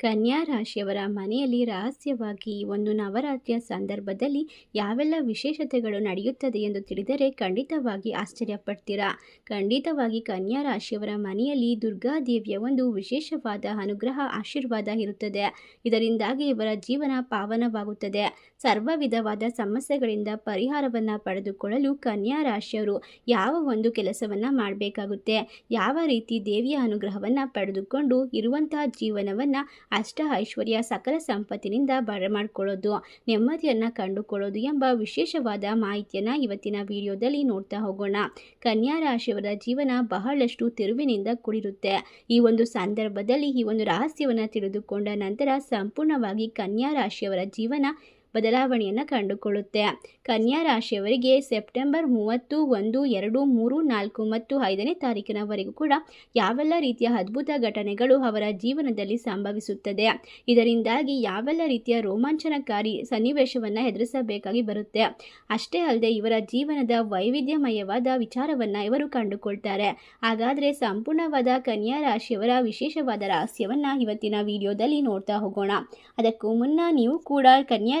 ಕನ್ಯಾ ರಾಶಿಯವರ ಮನೆಯಲ್ಲಿ ರಹಸ್ಯವಾಗಿ ಒಂದು ನವರಾತ್ರಿಯ ಸಂದರ್ಭದಲ್ಲಿ ಯಾವೆಲ್ಲ ವಿಶೇಷತೆಗಳು ನಡೆಯುತ್ತದೆ ಎಂದು ತಿಳಿದರೆ ಖಂಡಿತವಾಗಿ ಆಶ್ಚರ್ಯಪಡ್ತೀರಾ? ಖಂಡಿತವಾಗಿ ಕನ್ಯಾ ರಾಶಿಯವರ ಮನೆಯಲ್ಲಿ ದುರ್ಗಾದೇವಿಯ ಒಂದು ವಿಶೇಷವಾದ ಅನುಗ್ರಹ, ಆಶೀರ್ವಾದ ಇರುತ್ತದೆ. ಇದರಿಂದಾಗಿ ಇವರ ಜೀವನ ಪಾವನವಾಗುತ್ತದೆ. ಸರ್ವ ವಿಧವಾದ ಸಮಸ್ಯೆಗಳಿಂದ ಪರಿಹಾರವನ್ನು ಪಡೆದುಕೊಳ್ಳಲು ಕನ್ಯಾ ರಾಶಿಯವರು ಯಾವ ಒಂದು ಕೆಲಸವನ್ನು ಮಾಡಬೇಕಾಗುತ್ತೆ? ಯಾವ ರೀತಿ ದೇವಿಯ ಅನುಗ್ರಹವನ್ನು ಪಡೆದುಕೊಂಡು ಇರುವಂತಹ ಜೀವನವನ್ನು ಅಷ್ಟ ಐಶ್ವರ್ಯ ಸಕಲ ಸಂಪತ್ತಿನಿಂದ ಬರಮಾಡ್ಕೊಳ್ಳೋದು ನೆಮ್ಮದಿಯನ್ನು ಕಂಡುಕೊಳ್ಳೋದು ಎಂಬ ವಿಶೇಷವಾದ ಮಾಹಿತಿಯನ್ನು ಇವತ್ತಿನ ವಿಡಿಯೋದಲ್ಲಿ ನೋಡ್ತಾ ಹೋಗೋಣ. ಕನ್ಯಾ ರಾಶಿಯವರ ಜೀವನ ಬಹಳಷ್ಟು ತಿರುವಿನಿಂದ ಕೂಡಿರುತ್ತೆ. ಈ ಒಂದು ಸಂದರ್ಭದಲ್ಲಿ ಈ ಒಂದು ರಹಸ್ಯವನ್ನು ತಿಳಿದುಕೊಂಡ ನಂತರ ಸಂಪೂರ್ಣವಾಗಿ ಕನ್ಯಾ ರಾಶಿಯವರ ಜೀವನ ಬದಲಾವಣೆಯನ್ನು ಕಂಡುಕೊಳ್ಳುತ್ತೆ. ಕನ್ಯಾ ರಾಶಿಯವರಿಗೆ ಸೆಪ್ಟೆಂಬರ್ ಮೂವತ್ತು, ಒಂದು, ಎರಡು, ಮೂರು, ನಾಲ್ಕು ಮತ್ತು ಐದನೇ ತಾರೀಕಿನವರೆಗೂ ಕೂಡ ಯಾವೆಲ್ಲ ರೀತಿಯ ಅದ್ಭುತ ಘಟನೆಗಳು ಅವರ ಜೀವನದಲ್ಲಿ ಸಂಭವಿಸುತ್ತದೆ. ಇದರಿಂದಾಗಿ ಯಾವೆಲ್ಲ ರೀತಿಯ ರೋಮಾಂಚನಕಾರಿ ಸನ್ನಿವೇಶವನ್ನು ಎದುರಿಸಬೇಕಾಗಿ ಬರುತ್ತೆ. ಅಷ್ಟೇ ಅಲ್ಲದೆ ಇವರ ಜೀವನದ ವೈವಿಧ್ಯಮಯವಾದ ವಿಚಾರವನ್ನು ಇವರು ಕಂಡುಕೊಳ್ತಾರೆ. ಹಾಗಾದರೆ ಸಂಪೂರ್ಣವಾದ ಕನ್ಯಾ ರಾಶಿಯವರ ವಿಶೇಷವಾದ ರಹಸ್ಯವನ್ನು ಇವತ್ತಿನ ವಿಡಿಯೋದಲ್ಲಿ ನೋಡ್ತಾ ಹೋಗೋಣ. ಅದಕ್ಕೂ ಮುನ್ನ ನೀವು ಕೂಡ ಕನ್ಯಾ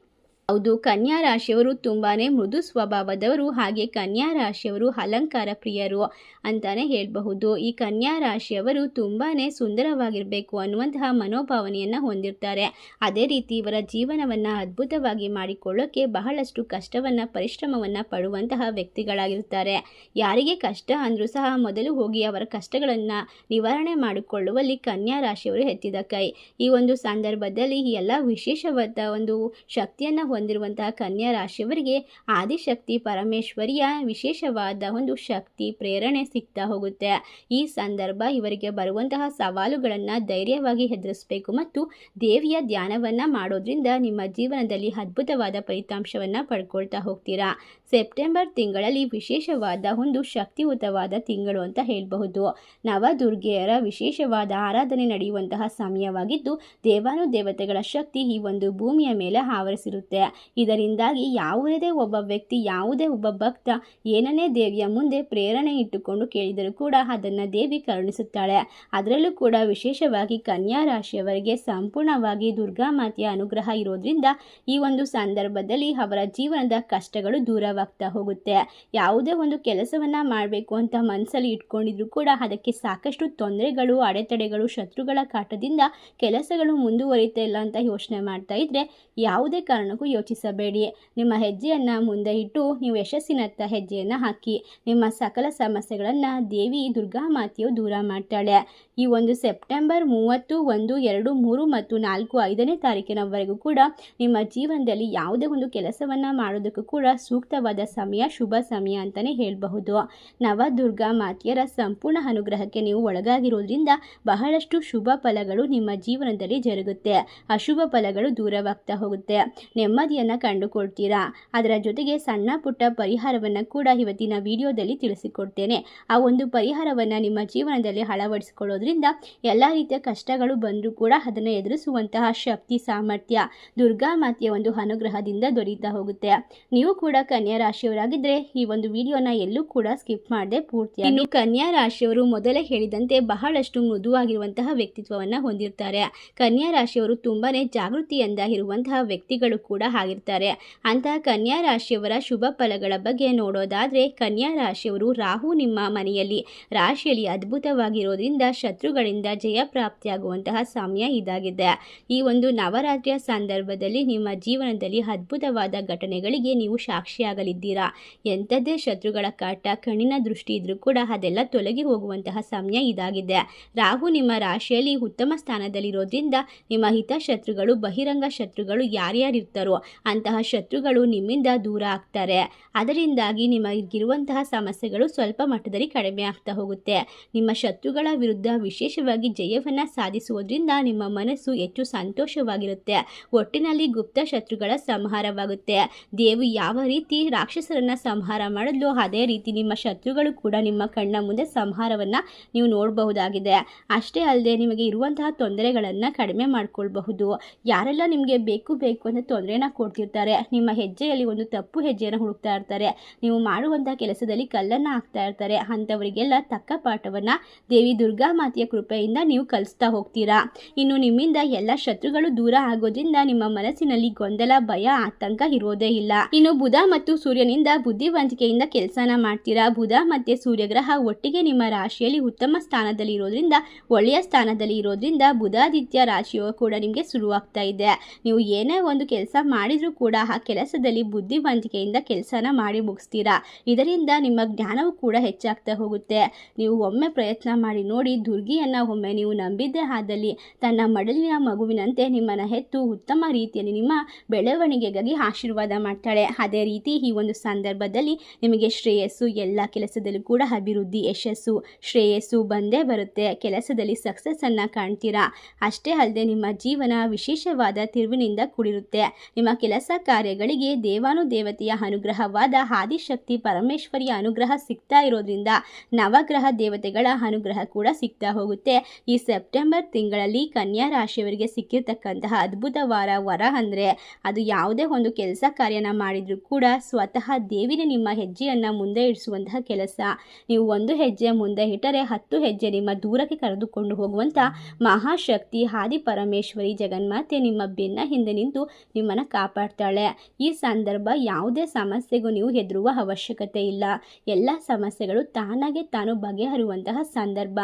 ಹೌದು ಕನ್ಯಾ ರಾಶಿಯವರು ತುಂಬಾ ಮೃದು ಸ್ವಭಾವದವರು, ಹಾಗೆ ಕನ್ಯಾ ರಾಶಿಯವರು ಅಲಂಕಾರ ಪ್ರಿಯರು ಅಂತಾನೆ ಹೇಳಬಹುದು. ಈ ಕನ್ಯಾ ರಾಶಿಯವರು ತುಂಬಾ ಸುಂದರವಾಗಿರಬೇಕು ಅನ್ನುವಂತಹ ಮನೋಭಾವನೆಯನ್ನು ಹೊಂದಿರ್ತಾರೆ. ಅದೇ ರೀತಿ ಇವರ ಜೀವನವನ್ನು ಅದ್ಭುತವಾಗಿ ಮಾಡಿಕೊಳ್ಳೋಕ್ಕೆ ಬಹಳಷ್ಟು ಕಷ್ಟವನ್ನು, ಪರಿಶ್ರಮವನ್ನು ಪಡುವಂತಹ ವ್ಯಕ್ತಿಗಳಾಗಿರ್ತಾರೆ. ಯಾರಿಗೆ ಕಷ್ಟ ಅಂದರೂ ಸಹ ಮೊದಲು ಹೋಗಿ ಅವರ ಕಷ್ಟಗಳನ್ನು ನಿವಾರಣೆ ಮಾಡಿಕೊಳ್ಳುವಲ್ಲಿ ಕನ್ಯಾ ರಾಶಿಯವರು ಎತ್ತಿದ ಕೈ. ಈ ಒಂದು ಸಂದರ್ಭದಲ್ಲಿ ಎಲ್ಲ ವಿಶೇಷವಾದ ಒಂದು ಶಕ್ತಿಯನ್ನು ಹೊಂದಿರುವಂತಹ ಕನ್ಯಾ ರಾಶಿಯವರಿಗೆ ಆದಿಶಕ್ತಿ ಪರಮೇಶ್ವರಿಯ ವಿಶೇಷವಾದ ಒಂದು ಶಕ್ತಿ, ಪ್ರೇರಣೆ ಸಿಗ್ತಾ ಹೋಗುತ್ತೆ. ಈ ಸಂದರ್ಭ ಇವರಿಗೆ ಬರುವಂತಹ ಸವಾಲುಗಳನ್ನು ಧೈರ್ಯವಾಗಿ ಎದುರಿಸಬೇಕು ಮತ್ತು ದೇವಿಯ ಧ್ಯಾನವನ್ನು ಮಾಡೋದ್ರಿಂದ ನಿಮ್ಮ ಜೀವನದಲ್ಲಿ ಅದ್ಭುತವಾದ ಫಲಿತಾಂಶವನ್ನು ಪಡ್ಕೊಳ್ತಾ ಹೋಗ್ತೀರಾ. ಸೆಪ್ಟೆಂಬರ್ ತಿಂಗಳಲ್ಲಿ ವಿಶೇಷವಾದ ಒಂದು ಶಕ್ತಿಯುತವಾದ ತಿಂಗಳು ಅಂತ ಹೇಳಬಹುದು. ನವದುರ್ಗೆಯರ ವಿಶೇಷವಾದ ಆರಾಧನೆ ನಡೆಯುವಂತಹ ಸಮಯವಾಗಿದ್ದು ದೇವಾನುದೇವತೆಗಳ ಶಕ್ತಿ ಈ ಒಂದು ಭೂಮಿಯ ಮೇಲೆ ಆವರಿಸಿರುತ್ತೆ. ಇದರಿಂದಾಗಿ ಯಾವುದೇ ಒಬ್ಬ ವ್ಯಕ್ತಿ, ಯಾವುದೇ ಒಬ್ಬ ಭಕ್ತ ಏನನ್ನೇ ದೇವಿಯ ಮುಂದೆ ಪ್ರೇರಣೆ ಇಟ್ಟುಕೊಂಡು ಕೇಳಿದರೂ ಕೂಡ ಅದನ್ನು ದೇವಿ ಕರುಣಿಸುತ್ತಾಳೆ. ಅದರಲ್ಲೂ ಕೂಡ ವಿಶೇಷವಾಗಿ ಕನ್ಯಾ ರಾಶಿಯವರಿಗೆ ಸಂಪೂರ್ಣವಾಗಿ ದುರ್ಗಾ ಮಾತೆಯ ಅನುಗ್ರಹ ಇರೋದ್ರಿಂದ ಈ ಒಂದು ಸಂದರ್ಭದಲ್ಲಿ ಅವರ ಜೀವನದ ಕಷ್ಟಗಳು ದೂರವಾಗ್ತಾ ಹೋಗುತ್ತೆ. ಯಾವುದೇ ಒಂದು ಕೆಲಸವನ್ನು ಮಾಡಬೇಕು ಅಂತ ಮನಸ್ಸಲ್ಲಿ ಇಟ್ಕೊಂಡಿದ್ರು ಕೂಡ ಅದಕ್ಕೆ ಸಾಕಷ್ಟು ತೊಂದರೆಗಳು, ಅಡೆತಡೆಗಳು, ಶತ್ರುಗಳ ಕಾಟದಿಂದ ಕೆಲಸಗಳು ಮುಂದುವರಿತಾ ಇಲ್ಲ ಅಂತ ಯೋಚನೆ ಮಾಡ್ತಾ ಇದ್ದರೆ ಯಾವುದೇ ಕಾರಣಕ್ಕೂ ಯೋಚಿಸಬೇಡಿ. ನಿಮ್ಮ ಹೆಜ್ಜೆಯನ್ನು ಮುಂದೆ ಇಟ್ಟು ನೀವು ಯಶಸ್ಸಿನತ್ತ ಹೆಜ್ಜೆಯನ್ನು ಹಾಕಿ. ನಿಮ್ಮ ಸಕಲ ಸಮಸ್ಯೆಗಳನ್ನು ದೇವಿ ದುರ್ಗಾ ಮಾತೆಯು ದೂರ ಮಾಡ್ತಾಳೆ. ಈ ಒಂದು ಸೆಪ್ಟೆಂಬರ್ ಮೂವತ್ತು, ಒಂದು, ಎರಡು, ಮೂರು ಮತ್ತು ನಾಲ್ಕು, ಐದನೇ ತಾರೀಕಿನವರೆಗೂ ಕೂಡ ನಿಮ್ಮ ಜೀವನದಲ್ಲಿ ಯಾವುದೇ ಒಂದು ಕೆಲಸವನ್ನು ಮಾಡೋದಕ್ಕೂ ಕೂಡ ಸೂಕ್ತವಾದ ಸಮಯ, ಶುಭ ಸಮಯ ಅಂತಲೇ ಹೇಳಬಹುದು. ನವದುರ್ಗಾ ಮಾತೆಯರ ಸಂಪೂರ್ಣ ಅನುಗ್ರಹಕ್ಕೆ ನೀವು ಒಳಗಾಗಿರೋದ್ರಿಂದ ಬಹಳಷ್ಟು ಶುಭ ಫಲಗಳು ನಿಮ್ಮ ಜೀವನದಲ್ಲಿ ಜರುಗುತ್ತೆ. ಅಶುಭ ಫಲಗಳು ದೂರವಾಗ್ತಾ ಹೋಗುತ್ತೆ. ನೆಮ್ಮದಿಯನ್ನು ಕಂಡುಕೊಳ್ತೀರಾ? ಅದರ ಜೊತೆಗೆ ಸಣ್ಣ ಪುಟ್ಟ ಪರಿಹಾರವನ್ನು ಕೂಡ ಇವತ್ತಿನ ವಿಡಿಯೋದಲ್ಲಿ ತಿಳಿಸಿಕೊಡ್ತೇನೆ. ಆ ಒಂದು ಪರಿಹಾರವನ್ನು ನಿಮ್ಮ ಜೀವನದಲ್ಲಿ ಅಳವಡಿಸಿಕೊಳ್ಳೋದ್ರಿಂದ ಎಲ್ಲ ರೀತಿಯ ಕಷ್ಟಗಳು ಬಂದರೂ ಕೂಡ ಅದನ್ನು ಎದುರಿಸುವಂತಹ ಶಕ್ತಿ, ಸಾಮರ್ಥ್ಯ ದುರ್ಗಾ ಮಾತೆಯ ಒಂದು ಅನುಗ್ರಹದಿಂದ ದೊರೀತಾ ಹೋಗುತ್ತೆ. ನೀವು ಕೂಡ ಕನ್ಯಾ ರಾಶಿಯವರಾಗಿದ್ದರೆ ಈ ಒಂದು ವಿಡಿಯೋನ ಎಲ್ಲೂ ಕೂಡ ಸ್ಕಿಪ್ ಮಾಡದೆ ಪೂರ್ತಿ ಇನ್ನು ಕನ್ಯಾ ರಾಶಿಯವರು ಮೊದಲೇ ಹೇಳಿದಂತೆ ಬಹಳಷ್ಟು ಮೃದುವಾಗಿರುವಂತಹ ವ್ಯಕ್ತಿತ್ವವನ್ನು ಹೊಂದಿರ್ತಾರೆ ಕನ್ಯಾ ರಾಶಿಯವರು ತುಂಬಾನೇ ಜಾಗೃತಿಯಿಂದ ಇರುವಂತಹ ವ್ಯಕ್ತಿಗಳು ಕೂಡ ಆಗಿರ್ತಾರೆ. ಅಂತಹ ಕನ್ಯಾ ರಾಶಿಯವರ ಶುಭ ಫಲಗಳ ಬಗ್ಗೆ ನೋಡೋದಾದರೆ ಕನ್ಯಾ ರಾಶಿಯವರು ರಾಹು ನಿಮ್ಮ ಮನೆಯಲ್ಲಿ ರಾಶಿಯಲ್ಲಿ ಅದ್ಭುತವಾಗಿರೋದ್ರಿಂದ ಶತ್ರುಗಳಿಂದ ಜಯ ಪ್ರಾಪ್ತಿಯಾಗುವಂತಹ ಸಮಯ ಇದಾಗಿದೆ. ಈ ಒಂದು ನವರಾತ್ರಿಯ ಸಂದರ್ಭದಲ್ಲಿ ನಿಮ್ಮ ಜೀವನದಲ್ಲಿ ಅದ್ಭುತವಾದ ಘಟನೆಗಳಿಗೆ ನೀವು ಸಾಕ್ಷಿಯಾಗಲಿದ್ದೀರಾ? ಎಂಥದ್ದೇ ಶತ್ರುಗಳ ಕಾಟ, ಕಣ್ಣಿನ ದೃಷ್ಟಿ ಇದ್ರೂ ಕೂಡ ಅದೆಲ್ಲ ತೊಲಗಿ ಹೋಗುವಂತಹ ಸಮಯ ಇದಾಗಿದೆ. ರಾಹು ನಿಮ್ಮ ರಾಶಿಯಲ್ಲಿ ಉತ್ತಮ ಸ್ಥಾನದಲ್ಲಿರೋದ್ರಿಂದ ನಿಮ್ಮ ಹಿತಶತ್ರುಗಳು ಬಹಿರಂಗ ಶತ್ರುಗಳು ಯಾರ್ಯಾರಿರ್ತಾರೋ ಅಂತಹ ಶತ್ರುಗಳು ನಿಮ್ಮಿಂದ ದೂರ ಆಗ್ತಾರೆ. ಅದರಿಂದಾಗಿ ನಿಮಗಿರುವಂತಹ ಸಮಸ್ಯೆಗಳು ಸ್ವಲ್ಪ ಮಟ್ಟದಲ್ಲಿ ಕಡಿಮೆ ಆಗ್ತಾ ಹೋಗುತ್ತೆ. ನಿಮ್ಮ ಶತ್ರುಗಳ ವಿರುದ್ಧ ವಿಶೇಷವಾಗಿ ಜಯವನ್ನು ಸಾಧಿಸುವುದರಿಂದ ನಿಮ್ಮ ಮನಸ್ಸು ಹೆಚ್ಚು ಸಂತೋಷವಾಗಿರುತ್ತೆ. ಒಟ್ಟಿನಲ್ಲಿ ಗುಪ್ತ ಶತ್ರುಗಳ ಸಂಹಾರವಾಗುತ್ತೆ. ದೇವು ಯಾವ ರೀತಿ ರಾಕ್ಷಸರನ್ನ ಸಂಹಾರ ಮಾಡಲು ಅದೇ ರೀತಿ ನಿಮ್ಮ ಶತ್ರುಗಳು ಕೂಡ ನಿಮ್ಮ ಕಣ್ಣ ಮುಂದೆ ಸಂಹಾರವನ್ನು ನೀವು ನೋಡಬಹುದಾಗಿದೆ. ಅಷ್ಟೇ ಅಲ್ಲದೆ ನಿಮಗೆ ಇರುವಂತಹ ತೊಂದರೆಗಳನ್ನು ಕಡಿಮೆ ಮಾಡಿಕೊಳ್ಬಹುದು. ಯಾರೆಲ್ಲ ನಿಮಗೆ ಬೇಕು ಬೇಕು ಅಂತ ತೊಂದರೆನ ಕೊಡ್ತಿರ್ತಾರೆ. ನಿಮ್ಮ ಹೆಜ್ಜೆಯಲ್ಲಿ ಒಂದು ತಪ್ಪು ಹೆಜ್ಜೆಯನ್ನು ಹುಡುಕ್ತಾ ಇರ್ತಾರೆ. ನೀವು ಮಾಡುವಂತಹ ಕೆಲಸದಲ್ಲಿ ಕಲ್ಲನ್ನು ಹಾಕ್ತಾ ಇರ್ತಾರೆ. ಅಂಥವರಿಗೆಲ್ಲ ತಕ್ಕ ಪಾಠವನ್ನು ದೇವಿ ದುರ್ಗಾ ಮಾತೆಯ ಕೃಪೆಯಿಂದ ನೀವು ಕಲಿಸ್ತಾ ಹೋಗ್ತೀರಾ? ಇನ್ನು ನಿಮ್ಮಿಂದ ಎಲ್ಲ ಶತ್ರುಗಳು ದೂರ ಆಗೋದ್ರಿಂದ ನಿಮ್ಮ ಮನಸ್ಸಿನಲ್ಲಿ ಗೊಂದಲ, ಭಯ, ಆತಂಕ ಇರೋದೇ ಇಲ್ಲ. ಇನ್ನು ಬುಧ ಮತ್ತು ಸೂರ್ಯನಿಂದ ಬುದ್ಧಿವಂತಿಕೆಯಿಂದ ಕೆಲಸನ ಮಾಡ್ತೀರಾ? ಬುಧ ಮತ್ತೆ ಸೂರ್ಯಗ್ರಹ ಒಟ್ಟಿಗೆ ನಿಮ್ಮ ರಾಶಿಯಲ್ಲಿ ಉತ್ತಮ ಸ್ಥಾನದಲ್ಲಿ ಇರೋದ್ರಿಂದ, ಒಳ್ಳೆಯ ಸ್ಥಾನದಲ್ಲಿ ಇರೋದ್ರಿಂದ ಬುಧಾದಿತ್ಯ ರಾಶಿಯು ಕೂಡ ನಿಮಗೆ ಶುರುವಾಗ್ತಾ ಇದೆ. ನೀವು ಏನೇ ಒಂದು ಕೆಲಸ ಮಾಡಿದರೂ ಕೂಡ ಆ ಕೆಲಸದಲ್ಲಿ ಬುದ್ಧಿವಂತಿಕೆಯಿಂದ ಕೆಲಸನ ಮಾಡಿ ಮುಗಿಸ್ತೀರಾ? ಇದರಿಂದ ನಿಮ್ಮ ಜ್ಞಾನವೂ ಕೂಡ ಹೆಚ್ಚಾಗ್ತಾ ಹೋಗುತ್ತೆ. ನೀವು ಒಮ್ಮೆ ಪ್ರಯತ್ನ ಮಾಡಿ ನೋಡಿ ದುರ್ಗಿಯನ್ನು ಒಮ್ಮೆ ನೀವು ನಂಬಿದ್ದೇ ಆದಲ್ಲಿ ತನ್ನ ಮಡಲಿನ ಮಗುವಿನಂತೆ ನಿಮ್ಮನ್ನು ಹೆತ್ತು ಉತ್ತಮ ರೀತಿಯಲ್ಲಿ ನಿಮ್ಮ ಬೆಳವಣಿಗೆಗಾಗಿ ಆಶೀರ್ವಾದ ಮಾಡ್ತಾಳೆ. ಅದೇ ರೀತಿ ಈ ಒಂದು ಸಂದರ್ಭದಲ್ಲಿ ನಿಮಗೆ ಶ್ರೇಯಸ್ಸು, ಎಲ್ಲ ಕೆಲಸದಲ್ಲೂ ಕೂಡ ಅಭಿವೃದ್ಧಿ ಯಶಸ್ಸು, ಶ್ರೇಯಸ್ಸು ಬಂದೇ ಬರುತ್ತೆ. ಕೆಲಸದಲ್ಲಿ ಸಕ್ಸಸ್ಸನ್ನು ಕಾಣ್ತೀರಾ? ಅಷ್ಟೇ ಅಲ್ಲದೆ ನಿಮ್ಮ ಜೀವನ ವಿಶೇಷವಾದ ತಿರುವಿನಿಂದ ಕೂಡಿರುತ್ತೆ. ನಿಮ್ಮ ಕೆಲಸ ಕಾರ್ಯಗಳಿಗೆ ದೇವಾನುದೇವತೆಯ ಅನುಗ್ರಹವಾದ ಆದಿಶಕ್ತಿ, ಪರಮೇಶ್ವರಿಯ ಅನುಗ್ರಹ ಸಿಗ್ತಾ ಇರೋದ್ರಿಂದ ನವಗ್ರಹ ದೇವತೆಗಳ ಅನುಗ್ರಹ ಕೂಡ ಸಿಗ್ತಾ ಹೋಗುತ್ತೆ. ಈ ಸೆಪ್ಟೆಂಬರ್ ತಿಂಗಳಲ್ಲಿ ಕನ್ಯಾ ರಾಶಿಯವರಿಗೆ ಸಿಕ್ಕಿರ್ತಕ್ಕಂತಹ ಅದ್ಭುತವಾರ ವರ ಅಂದರೆ ಅದು ಯಾವುದೇ ಒಂದು ಕೆಲಸ ಕಾರ್ಯನ ಮಾಡಿದರೂ ಕೂಡ ಸ್ವತಃ ದೇವಿನೇ ನಿಮ್ಮ ಹೆಜ್ಜೆಯನ್ನು ಮುಂದೆ ಇಡಿಸುವಂತಹ ಕೆಲಸ. ನೀವು ಒಂದು ಹೆಜ್ಜೆ ಮುಂದೆ ಇಟ್ಟರೆ ಹತ್ತು ಹೆಜ್ಜೆ ನಿಮ್ಮ ದೂರಕ್ಕೆ ಕರೆದುಕೊಂಡು ಹೋಗುವಂಥ ಮಹಾಶಕ್ತಿ ಹಾದಿ ಪರಮೇಶ್ವರಿ ಜಗನ್ಮಾತೆ ನಿಮ್ಮ ಬೆನ್ನ ಹಿಂದೆ ನಿಂತು ನಿಮ್ಮನ್ನು ಕಾಪಾಡ್ತಾಳೆ. ಈ ಸಂದರ್ಭ ಯಾವುದೇ ಸಮಸ್ಯೆಗೂ ನೀವು ಹೆದರುವ ಅವಶ್ಯಕತೆ ಇಲ್ಲ. ಎಲ್ಲ ಸಮಸ್ಯೆಗಳು ತಾನಾಗೆ ತಾನು ಬಗೆಹರುವಂತಹ ಸಂದರ್ಭ.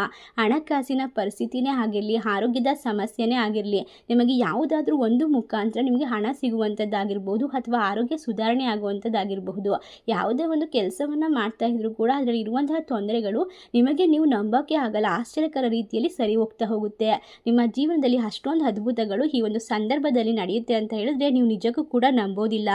ಹಣಕಾಸಿನ ಪರಿಸ್ಥಿತಿನೇ ಆಗಿರಲಿ, ಆರೋಗ್ಯದ ಸಮಸ್ಯೆನೇ ಆಗಿರಲಿ, ನಿಮಗೆ ಯಾವುದಾದ್ರೂ ಒಂದು ಮುಖಾಂತರ ನಿಮಗೆ ಹಣ ಸಿಗುವಂಥದ್ದಾಗಿರ್ಬೋದು ಅಥವಾ ಆರೋಗ್ಯ ಸುಧಾರಣೆ ಆಗುವಂಥದ್ದಾಗಿರಬಹುದು. ಯಾವುದೇ ಒಂದು ಕೆಲಸವನ್ನು ಮಾಡ್ತಾ ಇದ್ರು ಕೂಡ ಅದರಲ್ಲಿ ಇರುವಂತಹ ತೊಂದರೆಗಳು ನಿಮಗೆ ನೀವು ನಂಬೋಕೆ ಆಗಲ್ಲ, ಆಶ್ಚರ್ಯಕರ ರೀತಿಯಲ್ಲಿ ಸರಿ ಹೋಗ್ತಾ ಹೋಗುತ್ತೆ. ನಿಮ್ಮ ಜೀವನದಲ್ಲಿ ಅಷ್ಟೊಂದು ಅದ್ಭುತಗಳು ಈ ಒಂದು ಸಂದರ್ಭದಲ್ಲಿ ನಡೆಯುತ್ತೆ ಅಂತ ಹೇಳಿದ್ರೆ ನೀವು ನಿಜಕ್ಕೂ ಕೂಡ ನಂಬೋದಿಲ್ಲ.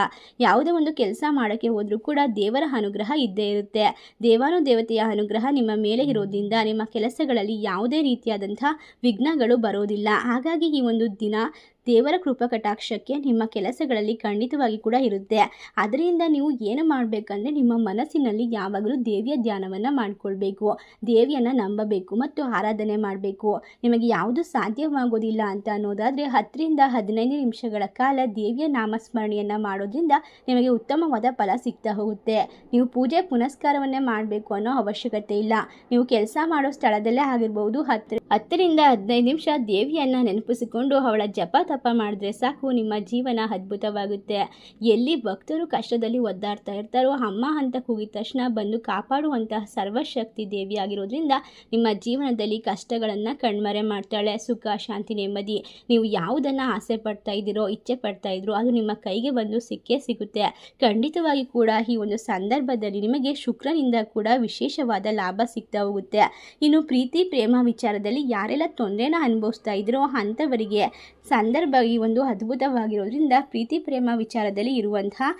ಯಾವುದೇ ಒಂದು ಕೆಲಸ ಮಾಡೋಕ್ಕೆ ಹೋದರೂ ಕೂಡ ದೇವರ ಅನುಗ್ರಹ ಇದ್ದೇ ಇರುತ್ತೆ. ದೇವಾನು ದೇವತೆಯ ಅನುಗ್ರಹ ನಿಮ್ಮ ಮೇಲೆ ಇರೋದ್ರಿಂದ ನಿಮ್ಮ ಕೆಲಸಗಳಲ್ಲಿ ಯಾವುದೇ ರೀತಿಯಾದಂಥ ವಿಘ್ನಗಳು ಬರೋದಿಲ್ಲ. ಹಾಗಾಗಿ ಈ ಒಂದು ದಿನ ದೇವರ ಕೃಪಕಟಾಕ್ಷಕ್ಕೆ ನಿಮ್ಮ ಕೆಲಸಗಳಲ್ಲಿ ಖಂಡಿತವಾಗಿ ಕೂಡ ಇರುತ್ತೆ. ಅದರಿಂದ ನೀವು ಏನು ಮಾಡಬೇಕಂದ್ರೆ ನಿಮ್ಮ ಮನಸ್ಸಿನಲ್ಲಿ ಯಾವಾಗಲೂ ದೇವಿಯ ಧ್ಯಾನವನ್ನು ಮಾಡಿಕೊಳ್ಬೇಕು. ದೇವಿಯನ್ನು ನಂಬಬೇಕು ಮತ್ತು ಆರಾಧನೆ ಮಾಡಬೇಕು. ನಿಮಗೆ ಯಾವುದು ಸಾಧ್ಯವಾಗೋದಿಲ್ಲ ಅಂತ ಅನ್ನೋದಾದರೆ ಹತ್ತರಿಂದ ಹದಿನೈದು ನಿಮಿಷಗಳ ಕಾಲ ದೇವಿಯ ನಾಮಸ್ಮರಣೆಯನ್ನು ಮಾಡೋದ್ರಿಂದ ನಿಮಗೆ ಉತ್ತಮವಾದ ಫಲ ಸಿಗ್ತಾ ಹೋಗುತ್ತೆ. ನೀವು ಪೂಜೆ ಪುನಸ್ಕಾರವನ್ನೇ ಮಾಡಬೇಕು ಅನ್ನೋ ಅವಶ್ಯಕತೆ ಇಲ್ಲ. ನೀವು ಕೆಲಸ ಮಾಡೋ ಸ್ಥಳದಲ್ಲೇ ಆಗಿರ್ಬೋದು ಹತ್ತು ಹತ್ತರಿಂದ ಹದಿನೈದು ನಿಮಿಷ ದೇವಿಯನ್ನು ನೆನಪಿಸಿಕೊಂಡು ಅವಳ ಜಪ ತಪ ಮಾಡಿದ್ರೆ ಸಾಕು, ನಿಮ್ಮ ಜೀವನ ಅದ್ಭುತವಾಗುತ್ತೆ. ಎಲ್ಲಿ ಭಕ್ತರು ಕಷ್ಟದಲ್ಲಿ ಒದ್ದಾಡ್ತಾ ಇರ್ತಾರೋ, ಅಮ್ಮ ಅಂತ ಕೂಗಿದ ತಕ್ಷಣ ಬಂದು ಕಾಪಾಡುವಂತಹ ಸರ್ವಶಕ್ತಿ ದೇವಿ ಆಗಿರೋದ್ರಿಂದ ನಿಮ್ಮ ಜೀವನದಲ್ಲಿ ಕಷ್ಟಗಳನ್ನು ಕಣ್ಮರೆ ಮಾಡ್ತಾಳೆ. ಸುಖ, ಶಾಂತಿ, ನೆಮ್ಮದಿ. ನೀವು ಯಾವುದನ್ನು ಆಸೆ ಪಡ್ತಾ ಇದ್ದೀರೋ, ಇಚ್ಛೆ ಪಡ್ತಾ ಇದ್ರೋ, ಅದು ನಿಮ್ಮ ಕೈಗೆ ಬಂದು ಸಿಕ್ಕೇ ಸಿಗುತ್ತೆ. ಖಂಡಿತವಾಗಿ ಕೂಡ ಈ ಒಂದು ಸಂದರ್ಭದಲ್ಲಿ ನಿಮಗೆ ಶುಕ್ರನಿಂದ ಕೂಡ ವಿಶೇಷವಾದ ಲಾಭ ಸಿಗ್ತಾ ಹೋಗುತ್ತೆ. ಇನ್ನು ಪ್ರೀತಿ, ಪ್ರೇಮ ವಿಚಾರದಲ್ಲಿ ಯಾರೆಲ್ಲ ತೊಂದರೆನ ಅನುಭವಿಸ್ತಾ ಇದ್ರೋ ಅಂಥವರಿಗೆ ಸಂದರ್ಭ ಈ ಒಂದು ಅದ್ಭುತವಾಗಿರೋದ್ರಿಂದ ಪ್ರೀತಿ ಪ್ರೇಮ ವಿಚಾರದಲ್ಲಿ ಇರುವಂತಹ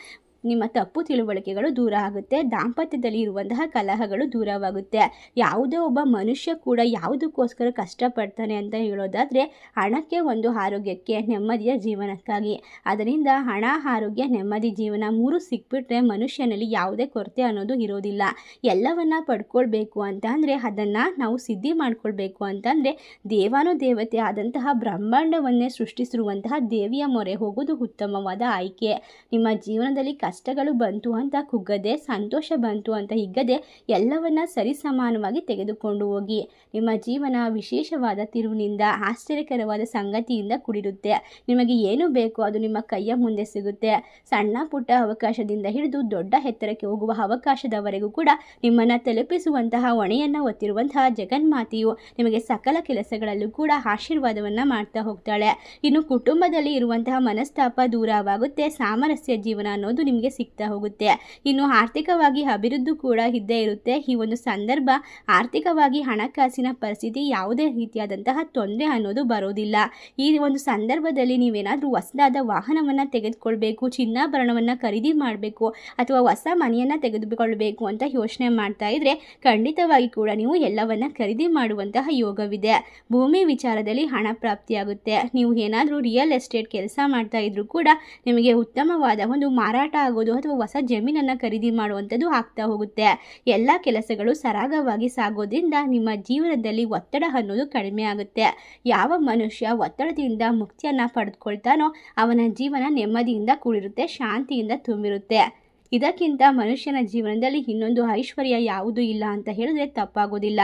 ನಿಮ್ಮ ತಪ್ಪು ತಿಳುವಳಿಕೆಗಳು ದೂರ ಆಗುತ್ತೆ, ದಾಂಪತ್ಯದಲ್ಲಿ ಇರುವಂತಹ ಕಲಹಗಳು ದೂರವಾಗುತ್ತೆ. ಯಾವುದೇ ಒಬ್ಬ ಮನುಷ್ಯ ಕೂಡ ಯಾವುದಕ್ಕೋಸ್ಕರ ಕಷ್ಟಪಡ್ತಾನೆ ಅಂತ ಹೇಳೋದಾದರೆ, ಹಣಕ್ಕೆ ಒಂದು ಆರೋಗ್ಯಕ್ಕೆ ನೆಮ್ಮದಿಯ ಜೀವನಕ್ಕಾಗಿ. ಅದರಿಂದ ಹಣ, ಆರೋಗ್ಯ, ನೆಮ್ಮದಿ ಜೀವನ ಮೂರು ಸಿಕ್ಬಿಟ್ರೆ ಮನುಷ್ಯನಲ್ಲಿ ಯಾವುದೇ ಕೊರತೆ ಅನ್ನೋದು ಇರೋದಿಲ್ಲ. ಎಲ್ಲವನ್ನ ಪಡ್ಕೊಳ್ಬೇಕು ಅಂತ ಅಂದರೆ ಅದನ್ನು ನಾವು ಸಿದ್ಧಿ ಮಾಡ್ಕೊಳ್ಬೇಕು ಅಂತಂದರೆ ದೇವಾನು ದೇವತೆ ಆದಂತಹ ಬ್ರಹ್ಮಾಂಡವನ್ನೇ ಸೃಷ್ಟಿಸಿರುವಂತಹ ದೇವಿಯ ಮೊರೆ ಹೋಗೋದು ಉತ್ತಮವಾದ ಆಯ್ಕೆ. ನಿಮ್ಮ ಜೀವನದಲ್ಲಿ ಕಷ್ಟಗಳು ಬಂತು ಅಂತ, ಕುಗ್ಗದೆ, ಸಂತೋಷ ಬಂತು ಅಂತ ಹಿಗ್ಗದೆ ಎಲ್ಲವನ್ನ ಸರಿಸಮಾನವಾಗಿ ತೆಗೆದುಕೊಂಡು ಹೋಗಿ. ನಿಮ್ಮ ಜೀವನ ವಿಶೇಷವಾದ ತಿರುವಿನಿಂದ, ಆಶ್ಚರ್ಯಕರವಾದ ಸಂಗತಿಯಿಂದ ಕೂಡಿರುತ್ತೆ. ನಿಮಗೆ ಏನು ಬೇಕೋ ಅದು ನಿಮ್ಮ ಕೈಯ ಮುಂದೆ ಸಿಗುತ್ತೆ. ಸಣ್ಣ ಪುಟ್ಟ ಅವಕಾಶದಿಂದ ಹಿಡಿದು ದೊಡ್ಡ ಎತ್ತರಕ್ಕೆ ಹೋಗುವ ಅವಕಾಶದವರೆಗೂ ಕೂಡ ನಿಮ್ಮನ್ನು ತಲುಪಿಸುವಂತಹ, ಹೊಣೆಯನ್ನು ಹೊತ್ತಿರುವಂತಹ ಜಗನ್ಮಾತೆಯು ನಿಮಗೆ ಸಕಲ ಕೆಲಸಗಳಲ್ಲೂ ಕೂಡ ಆಶೀರ್ವಾದವನ್ನು ಮಾಡ್ತಾ ಹೋಗ್ತಾಳೆ. ಇನ್ನು ಕುಟುಂಬದಲ್ಲಿ ಇರುವಂತಹ ಮನಸ್ತಾಪ ದೂರವಾಗುತ್ತೆ. ಸಾಮರಸ್ಯ ಜೀವನ ಅನ್ನೋದು ನಿಮಗೆ ನಿಮಗೆ ಸಿಗ್ತಾ ಹೋಗುತ್ತೆ. ಇನ್ನು ಆರ್ಥಿಕವಾಗಿ ಅಭಿವೃದ್ಧಿ ಕೂಡ ಇದ್ದೇ ಇರುತ್ತೆ. ಈ ಒಂದು ಸಂದರ್ಭ ಆರ್ಥಿಕವಾಗಿ ಹಣಕಾಸಿನ ಪರಿಸ್ಥಿತಿ ಯಾವುದೇ ರೀತಿಯಾದಂತಹ ತೊಂದರೆ ಅನ್ನೋದು ಬರೋದಿಲ್ಲ. ಈ ಒಂದು ಸಂದರ್ಭದಲ್ಲಿ ನೀವೇನಾದರೂ ಹೊಸದಾದ ವಾಹನವನ್ನು ತೆಗೆದುಕೊಳ್ಬೇಕು, ಚಿನ್ನಾಭರಣವನ್ನು ಖರೀದಿ ಮಾಡಬೇಕು ಅಥವಾ ಹೊಸ ಮನೆಯನ್ನು ತೆಗೆದುಕೊಳ್ಬೇಕು ಅಂತ ಯೋಚನೆ ಮಾಡ್ತಾ ಇದ್ರೆ ಖಂಡಿತವಾಗಿ ಕೂಡ ನೀವು ಎಲ್ಲವನ್ನ ಖರೀದಿ ಮಾಡುವಂತಹ ಯೋಗವಿದೆ. ಭೂಮಿ ವಿಚಾರದಲ್ಲಿ ಹಣ ಪ್ರಾಪ್ತಿಯಾಗುತ್ತೆ. ನೀವು ಏನಾದರೂ ರಿಯಲ್ ಎಸ್ಟೇಟ್ ಕೆಲಸ ಮಾಡ್ತಾ ಇದ್ರು ಕೂಡ ನಿಮಗೆ ಉತ್ತಮವಾದ ಒಂದು ಮಾರಾಟ ಆಗೋದು ಅಥವಾ ಹೊಸ ಜಮೀನನ್ನು ಖರೀದಿ ಮಾಡುವಂಥದ್ದು ಆಗ್ತಾ ಹೋಗುತ್ತೆ. ಎಲ್ಲ ಕೆಲಸಗಳು ಸರಾಗವಾಗಿ ಸಾಗೋದ್ರಿಂದ ನಿಮ್ಮ ಜೀವನದಲ್ಲಿ ಒತ್ತಡ ಅನ್ನೋದು ಕಡಿಮೆ ಆಗುತ್ತೆ. ಯಾವ ಮನುಷ್ಯ ಒತ್ತಡದಿಂದ ಮುಕ್ತಿಯನ್ನು ಪಡೆದುಕೊಳ್ತಾನೋ ಅವನ ಜೀವನ ನೆಮ್ಮದಿಯಿಂದ ಕೂಡಿರುತ್ತೆ, ಶಾಂತಿಯಿಂದ ತುಂಬಿರುತ್ತೆ. ಇದಕ್ಕಿಂತ ಮನುಷ್ಯನ ಜೀವನದಲ್ಲಿ ಇನ್ನೊಂದು ಐಶ್ವರ್ಯ ಯಾವುದೂ ಇಲ್ಲ ಅಂತ ಹೇಳಿದ್ರೆ ತಪ್ಪಾಗೋದಿಲ್ಲ.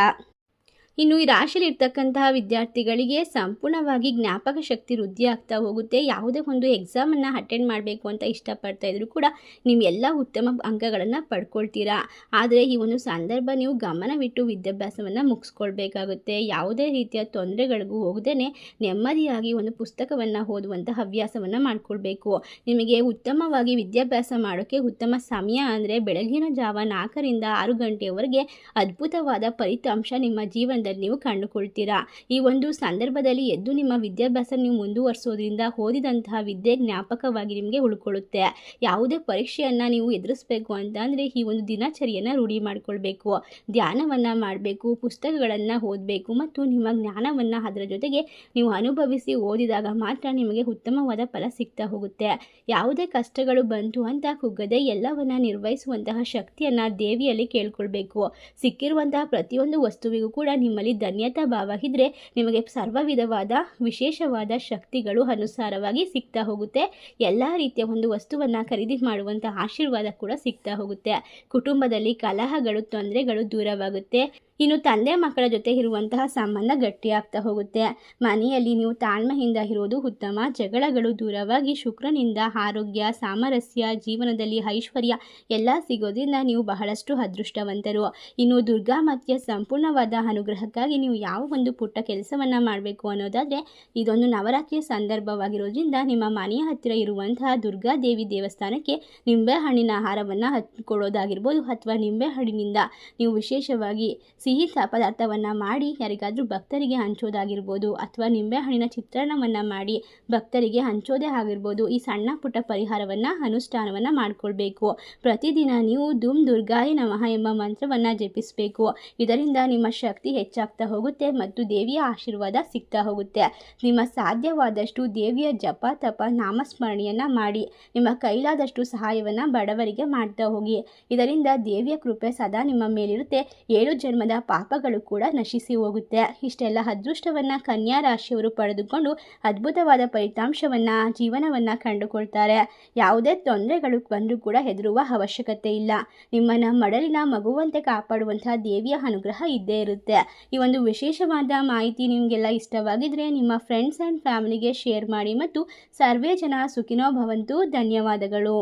ಇನ್ನು ಈ ರಾಶಿಯಲ್ಲಿ ಇರ್ತಕ್ಕಂತಹ ವಿದ್ಯಾರ್ಥಿಗಳಿಗೆ ಸಂಪೂರ್ಣವಾಗಿ ಜ್ಞಾಪಕ ಶಕ್ತಿ ವೃದ್ಧಿ ಆಗ್ತಾ ಹೋಗುತ್ತೆ. ಯಾವುದೇ ಒಂದು ಎಕ್ಸಾಮನ್ನು ಅಟೆಂಡ್ ಮಾಡಬೇಕು ಅಂತ ಇಷ್ಟಪಡ್ತಾ ಇದ್ರೂ ಕೂಡ ನೀವು ಎಲ್ಲ ಉತ್ತಮ ಅಂಕಗಳನ್ನು ಪಡ್ಕೊಳ್ತೀರಾ. ಆದರೆ ಈ ಒಂದು ಸಂದರ್ಭ ನೀವು ಗಮನವಿಟ್ಟು ವಿದ್ಯಾಭ್ಯಾಸವನ್ನು ಮುಗಿಸ್ಕೊಳ್ಬೇಕಾಗುತ್ತೆ. ಯಾವುದೇ ರೀತಿಯ ತೊಂದರೆಗಳಿಗೂ ಹೋಗದೇ ನೆಮ್ಮದಿಯಾಗಿ ಒಂದು ಪುಸ್ತಕವನ್ನು ಓದುವಂಥ ಹವ್ಯಾಸವನ್ನು ಮಾಡಿಕೊಳ್ಬೇಕು. ನಿಮಗೆ ಉತ್ತಮವಾಗಿ ವಿದ್ಯಾಭ್ಯಾಸ ಮಾಡೋಕ್ಕೆ ಉತ್ತಮ ಸಮಯ ಅಂದರೆ ಬೆಳಗಿನ ಜಾವ ನಾಲ್ಕರಿಂದ ಆರು ಗಂಟೆಯವರೆಗೆ ಅದ್ಭುತವಾದ ಫಲಿತಾಂಶ ನಿಮ್ಮ ಜೀವನದಲ್ಲಿ ನೀವು ಕಂಡುಕೊಳ್ತೀರಾ? ಈ ಒಂದು ಸಂದರ್ಭದಲ್ಲಿ ಎದ್ದು ನಿಮ್ಮ ವಿದ್ಯಾಭ್ಯಾಸ ನೀವು ಮುಂದುವರಿಸೋದ್ರಿಂದ ಓದಿದಂತಹ ವಿದ್ಯೆ ಜ್ಞಾಪಕವಾಗಿ ನಿಮಗೆ ಉಳ್ಕೊಳ್ಳುತ್ತೆ. ಯಾವುದೇ ಪರೀಕ್ಷೆಯನ್ನು ನೀವು ಎದುರಿಸಬೇಕು ಅಂತ ಅಂದರೆ ಈ ಒಂದು ದಿನಚರಿಯನ್ನು ರೂಢಿ ಮಾಡಿಕೊಳ್ಬೇಕು. ಧ್ಯಾನವನ್ನು ಮಾಡಬೇಕು, ಪುಸ್ತಕಗಳನ್ನು ಓದಬೇಕು ಮತ್ತು ನಿಮ್ಮ ಜ್ಞಾನವನ್ನು ಅದರ ಜೊತೆಗೆ ನೀವು ಅನುಭವಿಸಿ ಓದಿದಾಗ ಮಾತ್ರ ನಿಮಗೆ ಉತ್ತಮವಾದ ಫಲ ಸಿಗ್ತಾ ಹೋಗುತ್ತೆ. ಯಾವುದೇ ಕಷ್ಟಗಳು ಬಂತು ಅಂತ ಕುಗ್ಗದೆ ಎಲ್ಲವನ್ನ ನಿರ್ವಹಿಸುವಂತಹ ಶಕ್ತಿಯನ್ನು ದೇವಿಯಲ್ಲಿ ಕೇಳ್ಕೊಳ್ಬೇಕು. ಸಿಕ್ಕಿರುವಂತಹ ಪ್ರತಿಯೊಂದು ವಸ್ತುವಿಗೂ ಕೂಡ ನಿಮ್ಮಲ್ಲಿ ಧನ್ಯತಾ ಭಾವ ಇದ್ದರೆ ನಿಮಗೆ ಸರ್ವ ವಿಧವಾದ ವಿಶೇಷವಾದ ಶಕ್ತಿಗಳು ಅನುಸಾರವಾಗಿ ಸಿಗ್ತಾ ಹೋಗುತ್ತೆ. ಎಲ್ಲ ರೀತಿಯ ಒಂದು ವಸ್ತುವನ್ನು ಖರೀದಿ ಮಾಡುವಂಥ ಆಶೀರ್ವಾದ ಕೂಡ ಸಿಗ್ತಾ ಹೋಗುತ್ತೆ. ಕುಟುಂಬದಲ್ಲಿ ಕಲಹಗಳು, ತೊಂದರೆಗಳು ದೂರವಾಗುತ್ತೆ. ಇನ್ನು ತಂದೆ ಮಕ್ಕಳ ಜೊತೆ ಇರುವಂತಹ ಸಂಬಂಧ ಗಟ್ಟಿಯಾಗ್ತಾ ಹೋಗುತ್ತೆ. ಮನೆಯಲ್ಲಿ ನೀವು ತಾಳ್ಮೆಯಿಂದ ಇರೋದು ಉತ್ತಮ. ಜಗಳಗಳು ದೂರವಾಗಿ ಶುಕ್ರನಿಂದ ಆರೋಗ್ಯ, ಸಾಮರಸ್ಯ, ಜೀವನದಲ್ಲಿ ಐಶ್ವರ್ಯ ಎಲ್ಲ ಸಿಗೋದ್ರಿಂದ ನೀವು ಬಹಳಷ್ಟು ಅದೃಷ್ಟವಂತರು. ಇನ್ನು ದುರ್ಗಾ ಮಾತೆಯ ಸಂಪೂರ್ಣವಾದ ಅನುಗ್ರಹಕ್ಕಾಗಿ ನೀವು ಯಾವ ಒಂದು ಪುಟ್ಟ ಕೆಲಸವನ್ನು ಮಾಡಬೇಕು ಅನ್ನೋದಾದರೆ ಇದೊಂದು ನವರಾತ್ರಿಯ ಸಂದರ್ಭವಾಗಿರೋದ್ರಿಂದ ನಿಮ್ಮ ಮನೆಯ ಹತ್ತಿರ ಇರುವಂತಹ ದುರ್ಗಾ ದೇವಿ ದೇವಸ್ಥಾನಕ್ಕೆ ನಿಂಬೆಹಣ್ಣಿನ ಆಹಾರವನ್ನು ಹತ್, ಕೊಡೋದಾಗಿರ್ಬೋದು ಅಥವಾ ನಿಂಬೆಹಣ್ಣಿನಿಂದ ನೀವು ವಿಶೇಷವಾಗಿ ಸಿಹಿ ಸ ಪದಾರ್ಥವನ್ನು ಮಾಡಿ ಯಾರಿಗಾದರೂ ಭಕ್ತರಿಗೆ ಹಂಚೋದಾಗಿರ್ಬೋದು ಅಥವಾ ನಿಂಬೆಹಣ್ಣಿನ ಚಿತ್ರಣವನ್ನು ಮಾಡಿ ಭಕ್ತರಿಗೆ ಹಂಚೋದೇ ಆಗಿರ್ಬೋದು, ಈ ಸಣ್ಣ ಪುಟ್ಟ ಪರಿಹಾರವನ್ನು, ಅನುಷ್ಠಾನವನ್ನು ಮಾಡಿಕೊಳ್ಬೇಕು. ಪ್ರತಿದಿನ ನೀವು ಧೂಮ್ ದುರ್ಗಾಯಿ ನಮಃ ಎಂಬ ಮಂತ್ರವನ್ನು ಜಪಿಸಬೇಕು. ಇದರಿಂದ ನಿಮ್ಮ ಶಕ್ತಿ ಹೆಚ್ಚಾಗ್ತಾ ಹೋಗುತ್ತೆ ಮತ್ತು ದೇವಿಯ ಆಶೀರ್ವಾದ ಸಿಗ್ತಾ ಹೋಗುತ್ತೆ. ನಿಮ್ಮ ಸಾಧ್ಯವಾದಷ್ಟು ದೇವಿಯ ಜಪ, ತಪ, ನಾಮಸ್ಮರಣೆಯನ್ನು ಮಾಡಿ, ನಿಮ್ಮ ಕೈಲಾದಷ್ಟು ಸಹಾಯವನ್ನು ಬಡವರಿಗೆ ಮಾಡ್ತಾ ಹೋಗಿ. ಇದರಿಂದ ದೇವಿಯ ಕೃಪೆ ಸದಾ ನಿಮ್ಮ ಮೇಲಿರುತ್ತೆ. ಏಳು ಜನ್ಮದ ಪಾಪಗಳು ಕೂಡ ನಶಿಸಿ ಹೋಗುತ್ತೆ. ಇಷ್ಟೆಲ್ಲ ಅದೃಷ್ಟವನ್ನು ಕನ್ಯಾ ರಾಶಿಯವರು ಪಡೆದುಕೊಂಡು ಅದ್ಭುತವಾದ ಫಲಿತಾಂಶವನ್ನು, ಜೀವನವನ್ನು ಕಂಡುಕೊಳ್ತಾರೆ. ಯಾವುದೇ ತೊಂದರೆಗಳು ಬಂದರೂ ಕೂಡ ಹೆದರುವ ಅವಶ್ಯಕತೆ ಇಲ್ಲ. ನಿಮ್ಮನ್ನು ಮಡಲಿನ ಮಗುವಂತೆ ಕಾಪಾಡುವಂತಹ ದೇವಿಯ ಅನುಗ್ರಹ ಇದ್ದೇ ಇರುತ್ತೆ. ಈ ಒಂದು ವಿಶೇಷವಾದ ಮಾಹಿತಿ ನಿಮಗೆಲ್ಲ ಇಷ್ಟವಾಗಿದ್ದರೆ ನಿಮ್ಮ ಫ್ರೆಂಡ್ಸ್ ಆ್ಯಂಡ್ ಫ್ಯಾಮಿಲಿಗೆ ಶೇರ್ ಮಾಡಿ ಮತ್ತು ಸರ್ವೇ ಜನ ಸುಖಿನೋ ಭವಂತು ಧನ್ಯವಾದಗಳು.